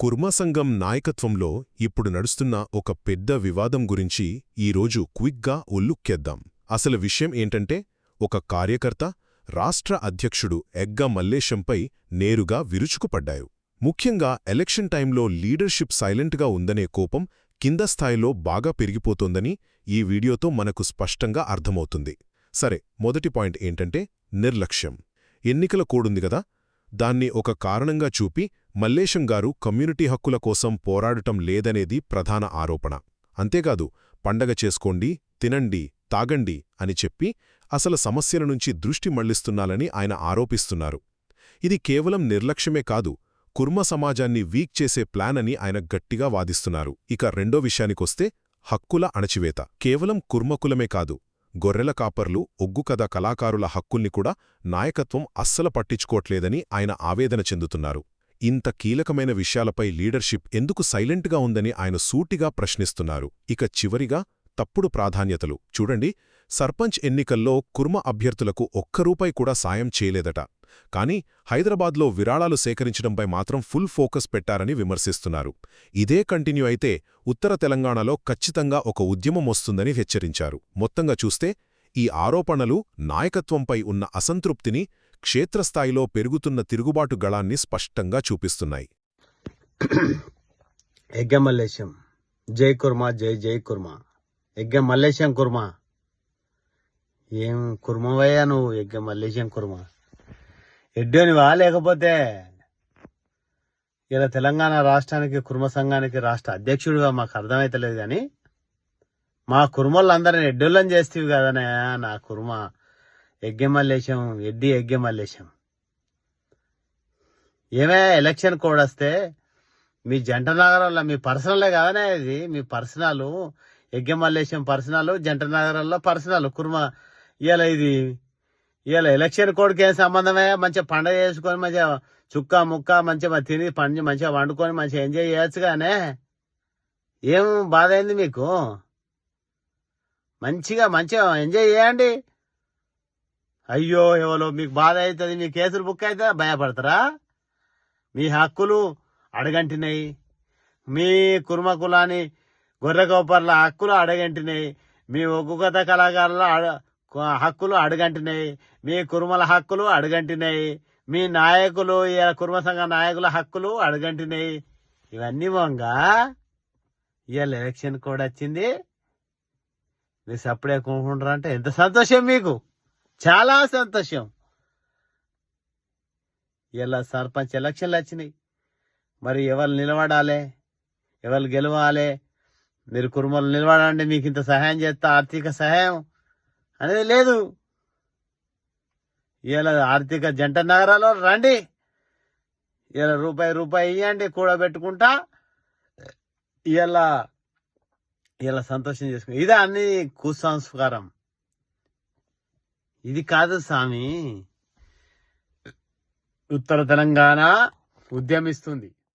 కుర్మసంఘం నాయకత్వంలో ఇప్పుడు నడుస్తున్న ఒక పెద్ద వివాదం గురించి ఈరోజు క్విక్గా ఉల్లుక్కేద్దాం. అసలు విషయం ఏంటంటే ఒక కార్యకర్త రాష్ట్ర అధ్యక్షుడు ఎగ్గ మల్లేశంపై నేరుగా విరుచుకుపడ్డారు. ముఖ్యంగా ఎలక్షన్ టైంలో లీడర్షిప్ సైలెంట్గా ఉందనే కోపం కింద స్థాయిలో బాగా పెరిగిపోతోందని ఈ వీడియోతో మనకు స్పష్టంగా అర్థమవుతుంది. సరే మొదటి పాయింట్ ఏంటంటే నిర్లక్ష్యం. ఎన్నికల కోడుంది కదా దాన్ని ఒక కారణంగా చూపి మల్లేశం గారు కమ్యూనిటీ హక్కుల కోసం పోరాడటం లేదనేది ప్రధాన ఆరోపణ. అంతేకాదు పండగ చేసుకోండి తినండి తాగండి అని చెప్పి అసలు సమస్యల నుంచి దృష్టి మళ్ళిస్తున్నాలని ఆయన ఆరోపిస్తున్నారు. ఇది కేవలం నిర్లక్ష్యమే కాదు కుర్మ సమాజాన్ని వీక్ చేసే ప్లాన్ అని ఆయన గట్టిగా వాదిస్తున్నారు. ఇక రెండో విషయానికొస్తే హక్కుల అణచివేత. కేవలం కుర్మకులమే కాదు గొర్రెల కాపర్లు ఒగ్గుకథ కళాకారుల హక్కుల్ని కూడా నాయకత్వం అస్సలు పట్టించుకోట్లేదని ఆయన ఆవేదన చెందుతున్నారు. ఇంత కీలకమైన విషయాలపై లీడర్షిప్ ఎందుకు సైలెంట్గా ఉందని ఆయన సూటిగా ప్రశ్నిస్తున్నారు. ఇక చివరిగా తప్పుడు ప్రాధాన్యతలు. చూడండి సర్పంచ్ ఎన్నికల్లో కుర్మ అభ్యర్థులకు ఒక్క రూపాయి కూడా సాయం చేయలేదట. కానీ హైదరాబాద్లో విరాళాలు సేకరించడంపై మాత్రం ఫుల్ ఫోకస్ పెట్టారని విమర్శిస్తున్నారు. ఇదే కంటిన్యూ అయితే ఉత్తర తెలంగాణలో ఖచ్చితంగా ఒక ఉద్యమం వస్తుందని హెచ్చరించారు. మొత్తంగా చూస్తే ఈ ఆరోపణలు నాయకత్వంపై ఉన్న అసంతృప్తిని క్షేత్రస్థాయిలో పెరుగుతున్న తిరుగుబాటు గళాన్ని స్పష్టంగా చూపిస్తున్నాయి. ఎగ్గ మల్లేశం జై కుర్మా జై జై కుర్మా. ఎగ్గ మల్లేశం కుర్మా. ఏం కుర్మవయ్యా నువ్వు? ఎగ్గ మల్లేశం కుర్మా. ఎడ్డోనివా? లేకపోతే ఇలా తెలంగాణ రాష్ట్రానికి కుర్మ సంఘానికి రాష్ట్ర అధ్యక్షుడిగా మాకు అర్థమైతలేదు కానీ మా కుర్మలందరిని ఎడ్డోళ్ళని చేస్తేవి కదనే నా కుర్మ. ఎగ్గెమల్లేశం ఎడ్డి ఎగ్గెమల్లేశం ఏమే ఎలక్షన్ కోడ్ వస్తే మీ జంట నగరంలో మీ పర్సనలే కదనే ఇది. మీ పర్సనల్ ఎగ్గె పర్సనాలు పర్సనల్ జంట నగరాల్లో పర్సనల్. కుర్మ ఇవాళ ఇది ఇవాళ ఎలక్షన్ కోడ్కి ఏం సంబంధమే? మంచిగా పండగ చేసుకొని మంచిగా చుక్క ముక్క మంచిగా తిని పండి మంచిగా వండుకొని మంచిగా ఎంజాయ్ చేయొచ్చు కానీ ఏం బాధ అయింది మీకు? మంచిగా మంచిగా ఎంజాయ్ చేయండి. అయ్యో ఎవరో మీకు బాధ అవుతుంది మీ కేసులు బుక్ అయితే భయపడతారా? మీ హక్కులు అడగంటినాయి మీ కుర్మ కులాని గొర్రె గోపర్ల హక్కులు అడగంటినాయి మీ ఒగ్గుగత కళాకారుల హక్కులు అడగంటినాయి మీ కుర్మల హక్కులు అడగంటినాయి మీ నాయకులు కుర్మ సంఘ నాయకుల హక్కులు అడగంటినాయి ఇవన్నీ వంగా ఇవాళ ఎలక్షన్ కూడా వచ్చింది. మీరు సప్పుడే కొనుక్కుంటారంటే ఎంత సంతోషం మీకు. చాలా సంతోషం. ఇలా సర్పంచ్ ఎలక్షన్లు వచ్చినాయి. మరి ఎవరు నిలబడాలి? ఎవరు గెలవాలి? మీరు కురుమలు నిలబడండి మీకు ఇంత సహాయం చేస్తా ఆర్థిక సహాయం అనేది లేదు. ఇలా ఆర్థిక జంట నగరాల్లో రండి. ఇలా రూపాయి రూపాయి ఇవ్వండి కూడబెట్టుకుంటా. ఇలా ఇలా సంతోషం చేసుకుని ఇదే అన్ని కుసంస్కారం. ఇది కాదు స్వామి. ఉత్తర తెలంగాణ ఉద్యమిస్తుంది.